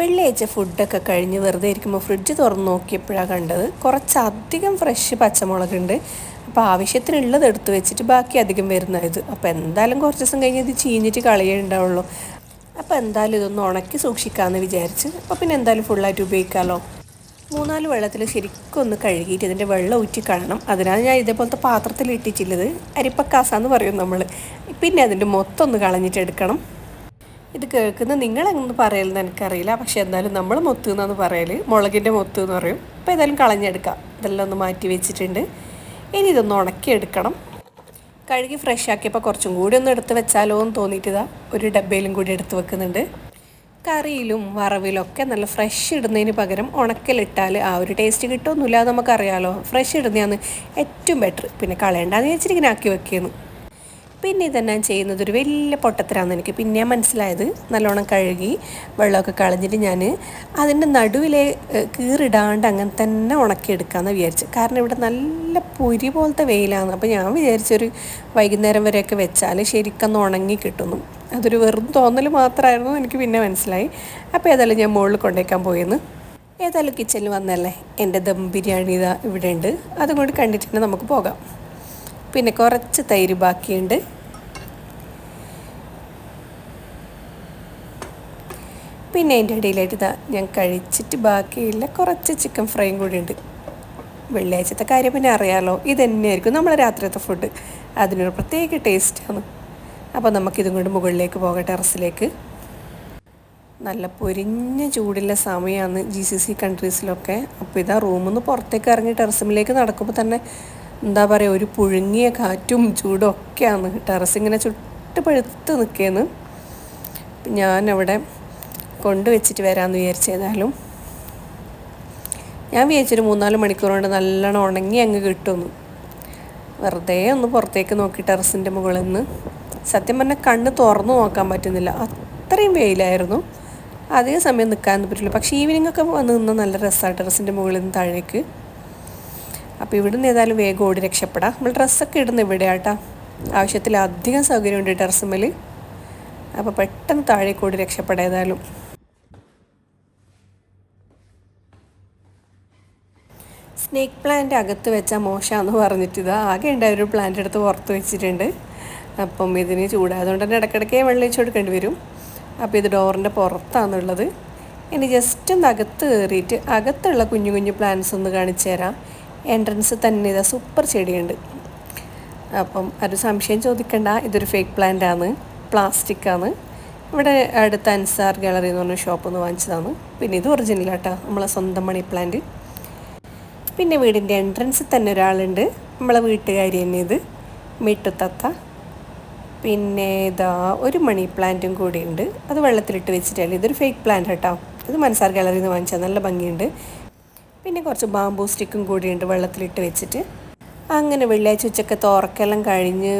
വെള്ളിയാഴ്ച ഫുഡൊക്കെ കഴിഞ്ഞ് വെറുതെ ഇരിക്കുമ്പോൾ ഫ്രിഡ്ജ് തുറന്ന് നോക്കിയപ്പോഴാണ് കണ്ടത്. കുറച്ചധികം ഫ്രഷ് പച്ചമുളകുണ്ട്. അപ്പോൾ ആവശ്യത്തിനുള്ളത് എടുത്തു വെച്ചിട്ട് ബാക്കി അധികം വരുന്ന ഇത്. അപ്പോൾ എന്തായാലും കുറച്ച് ദിവസം കഴിഞ്ഞ് ഇത് ചീഞ്ഞിട്ട് കളയുണ്ടാവുള്ളൂ അപ്പോൾ എന്തായാലും ഇതൊന്ന് ഉണക്കി സൂക്ഷിക്കാമെന്ന് വിചാരിച്ച് അപ്പോൾ പിന്നെ എന്തായാലും ഫുള്ളായിട്ട് ഉപയോഗിക്കാമല്ലോ മൂന്നാൽ വെള്ളത്തിൽ ശരിക്കും ഒന്ന് കഴുകിയിട്ട് ഇതിന്റെ വെള്ളം ഊറ്റി കളണം അതിനാണ് ഞാൻ ഇതേപോലത്തെ പാത്രത്തിൽ ഇട്ടിട്ടുള്ളത് അരിപ്പക്കാസാന്ന് പറയും നമ്മൾ പിന്നെ അതിന്റെ മൊത്തം ഒന്ന് കളഞ്ഞിട്ട് എടുക്കണം. ഇത് കേൾക്കുന്ന നിങ്ങളെന്ന് പറയലെന്ന് എനിക്കറിയില്ല. പക്ഷെ എന്തായാലും നമ്മൾ മൊത്ത് എന്നാണ് പറയൽ മുളകിന്റെ മൊത്ത് എന്ന് പറയും. അപ്പോൾ ഏതായാലും കളഞ്ഞെടുക്കാം. ഇതെല്ലാം ഒന്ന് മാറ്റി വെച്ചിട്ടുണ്ട്. ഇനി ഇതൊന്ന് ഉണക്കിയെടുക്കണം. കഴുകി ഫ്രഷ് ആക്കിയപ്പോൾ കുറച്ചും കൂടി ഒന്ന് എടുത്ത് വെച്ചാലോ എന്ന് തോന്നിയിട്ടിതാ. ഒരു ഡബ്ബയിലും കൂടി എടുത്ത് വെക്കുന്നുണ്ട്. കറിയിലും വറവിലും ഒക്കെ നല്ല ഫ്രഷ് ഇടുന്നതിന് പകരം ഉണക്കലിട്ടാൽ ആ ഒരു ടേസ്റ്റ് കിട്ടുമൊന്നുമില്ല നമുക്കറിയാലോ. ഫ്രഷ് ഇടുന്നതാണ് ഏറ്റവും ബെറ്റർ പിന്നെ കളയണ്ടാന്ന് വെച്ചിട്ട് ഇങ്ങനെ ആക്കി വെക്കുന്നു. പിന്നെ ഇതെന്നാ ചെയ്യുന്നത്? ഒരു വലിയ പൊട്ടത്തരാന്ന് എനിക്ക് പിന്നെ മനസ്സിലായത് നല്ലോണം കഴുകി വെള്ളമൊക്കെ കളഞ്ഞിട്ട് ഞാൻ അതിന്റെ നടുവിലെ കീറിടാണ്ട് അങ്ങനെ തന്നെ ഉണക്കിയെടുക്കാമെന്ന് വിചാരിച്ചു കാരണം ഇവിടെ നല്ല പൊരി പോലത്തെ വെയിലാണ് അപ്പോൾ ഞാൻ വിചാരിച്ചൊരു വൈകുന്നേരം വരെയൊക്കെ വെച്ചാൽ ശരിക്കൊന്ന് ഉണങ്ങി കിട്ടുന്നു. അതൊരു വെറും തോന്നൽ മാത്രമായിരുന്നു എനിക്ക് പിന്നെ മനസ്സിലായി. അപ്പോൾ ഏതായാലും ഞാൻ മുകളിൽ കൊണ്ടേക്കാൻ പോയെന്ന്. ഏതായാലും കിച്ചണിൽ വന്നല്ലേ? എന്റെ ദം ബിരിയാണി ഇതാ ഇവിടെ ഉണ്ട്. അതും കൂടി കണ്ടിട്ട് തന്നെ നമുക്ക് പോകാം. പിന്നെ കുറച്ച് തൈര് ബാക്കിയുണ്ട്. പിന്നെ അതിന്റെ ഇടയിലായിട്ട് ഇതാ ഞാൻ കഴിച്ചിട്ട് ബാക്കിയുള്ള കുറച്ച് ചിക്കൻ ഫ്രൈയും കൂടി ഉണ്ട്. വെള്ളിയാഴ്ചത്തെ കാര്യം പിന്നെ അറിയാമല്ലോ ഇത് തന്നെയായിരിക്കും നമ്മളെ രാത്രിയത്തെ ഫുഡ് അതിനൊരു പ്രത്യേക ടേസ്റ്റാണ് അപ്പോൾ നമുക്കിതും കൊണ്ട് മുകളിലേക്ക് പോകാം ടെറസിലേക്ക്. നല്ല പൊരിഞ്ഞ ചൂടുള്ള സമയമാണ് ജി സി സി കൺട്രീസിലൊക്കെ അപ്പോൾ ഇതാ റൂമിൽ നിന്ന് പുറത്തേക്ക് ഇറങ്ങി ടെറസിലേക്ക് നടക്കുമ്പോൾ തന്നെ എന്താ പറയുക ഒരു പുഴുങ്ങിയ കാറ്റും ചൂടും ഒക്കെയാണ് ടെറസ് ഇങ്ങനെ ചുട്ട് പഴുത്ത് നിൽക്കുകയെന്ന് ഞാനവിടെ കൊണ്ടുവച്ചിട്ട് വരാമെന്ന് വിചാരിച്ചേതായാലും ഞാൻ വിചാരിച്ചൊരു മൂന്നാൽ മണിക്കൂർ കൊണ്ട് നല്ലോണം ഉണങ്ങി അങ്ങ് കിട്ടുമെന്ന് വെറുതെ ഒന്ന് പുറത്തേക്ക് നോക്കി ടെറസിന്റെ മുകളിൽ നിന്ന് സത്യം പറഞ്ഞാൽ കണ്ണ് തുറന്നു നോക്കാൻ പറ്റുന്നില്ല. അത്രയും വെയിലായിരുന്നു. അതേ സമയം നിൽക്കാൻ പറ്റില്ല. പക്ഷേ ഈവനിങ് ഒക്കെ വന്ന് നിന്ന് നല്ല രസമാണ് ടെറസിന്റെ മുകളിൽ നിന്ന് താഴേക്ക്. അപ്പോൾ ഇവിടുന്ന് ഏതായാലും വേഗം ഓടി രക്ഷപ്പെടാം. നമ്മൾ ഡ്രസ്സൊക്കെ ഇടുന്ന ഇവിടെയാട്ടാ. ആവശ്യത്തിൽ അധികം സൗകര്യമുണ്ട് ടെറസുമ്മൽ അപ്പോൾ പെട്ടെന്ന് താഴേക്ക് ഓടി രക്ഷപ്പെടാം ഏതായാലും. സ്നേക്ക് പ്ലാന്റ് അകത്ത് വെച്ചാൽ മോശമാണെന്ന് പറഞ്ഞിട്ട് ഇത്. ആകെ ഉണ്ടായ ഒരു പ്ലാന്റ് എടുത്ത് പുറത്ത് വെച്ചിട്ടുണ്ട്. അപ്പം ഇതിന് ചൂടായതുകൊണ്ട് തന്നെ ഇടയ്ക്കിടയ്ക്ക് വെള്ളം ഒഴിച്ച് കൊടുക്കേണ്ടി വരും. അപ്പോൾ ഇത് ഡോറിന്റെ പുറത്താണുള്ളത്. ഇനി ജസ്റ്റ് ഒന്ന് അകത്ത് കയറിയിട്ട് അകത്തുള്ള കുഞ്ഞു കുഞ്ഞു പ്ലാന്റ്സ് ഒന്ന് കാണിച്ചു തരാം. എൻട്രൻസ് തന്നെ ഇതാ സൂപ്പർ ചെടിയുണ്ട്. അപ്പം ഒരു സംശയം ചോദിക്കണ്ട ഇതൊരു ഫേക്ക് പ്ലാന്റ് ആണ് പ്ലാസ്റ്റിക് ആണ്. ഇവിടെ അടുത്ത അൻസാർ ഗാലറി എന്ന് പറഞ്ഞ ഷോപ്പ് നിന്ന് വാങ്ങിച്ചതാണ്. പിന്നെ ഇത് ഒറിജിനൽ ആട്ടോ നമ്മളെ സ്വന്തം മണി പ്ലാന്റ് പിന്നെ വീടിന്റെ എൻട്രൻസിൽ തന്നെ ഒരാളുണ്ട് നമ്മളെ വീട്ടുകാരി തന്നെ ഇത് മീട്ടുത്തത്ത പിന്നെ ഇതാ ഒരു മണി പ്ലാന്റും കൂടിയുണ്ട്. അത് വെള്ളത്തിലിട്ട് വെച്ചിട്ടല്ലേ ഇതൊരു ഫേക്ക് പ്ലാന്റ് കേട്ടോ ഇത് മനസാർ ഗാലറിയിൽ നിന്ന് വാങ്ങിച്ചാൽ നല്ല ഭംഗിയുണ്ട്. പിന്നെ കുറച്ച് ബാംബൂ സ്റ്റിക്കും കൂടി ഉണ്ട് വെള്ളത്തിലിട്ട് വെച്ചിട്ട്. അങ്ങനെ വെള്ളിയാഴ്ച ഉച്ചയ്ക്ക് തുറക്കെല്ലാം കഴിഞ്ഞ്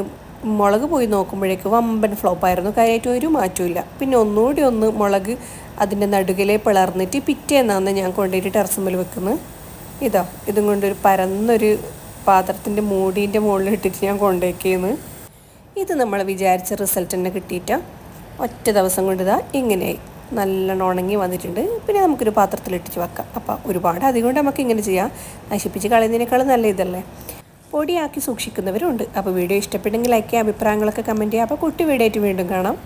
മുളക് പോയി നോക്കുമ്പോഴേക്ക് വമ്പൻ ഫ്ലോപ്പായിരുന്നു. കാര്യമായിട്ട് ഒരു മാറ്റമില്ല പിന്നെ ഒന്നുകൂടി ഒന്ന് മുളക് അതിന്റെ നടുകിലെ പിളർന്നിട്ട് പിറ്റേന്നാന്ന് ഞാൻ കൊണ്ടുപോയിട്ട് ടെറസമ്മിൽ വെക്കുന്നത്. ഇതാ ഇതും കൊണ്ടൊരു പരന്നൊരു പാത്രത്തിന്റെ മൂടീന്റെ മുകളിൽ ഇട്ടിട്ട് ഞാൻ കൊണ്ടുവയ്ക്കുന്നു ഇത് നമ്മൾ വിചാരിച്ച റിസൾട്ട് തന്നെ കിട്ടിയിട്ടാണ് ഒറ്റ ദിവസം കൊണ്ടിതാ ഇങ്ങനെയായി. നല്ലോണം ഉണങ്ങി വന്നിട്ടുണ്ട്. പിന്നെ നമുക്കൊരു പാത്രത്തിലിട്ടിച്ച് വെക്കാം. അപ്പോൾ ഒരുപാട് അധികം കൊണ്ട് നമുക്ക് ഇങ്ങനെ ചെയ്യാം. നശിപ്പിച്ച് കളയുന്നതിനേക്കാളും നല്ല ഇതല്ലേ പൊടിയാക്കി സൂക്ഷിക്കുന്നവരുണ്ട്. അപ്പോൾ വീഡിയോ ഇഷ്ടപ്പെട്ടെങ്കിൽ ലൈക്ക് ചെയ്യാം അഭിപ്രായങ്ങളൊക്കെ കമന്റ് ചെയ്യാം. അപ്പോൾ കുട്ടി വീഡിയോ ആയിട്ട് വീണ്ടും കാണാം.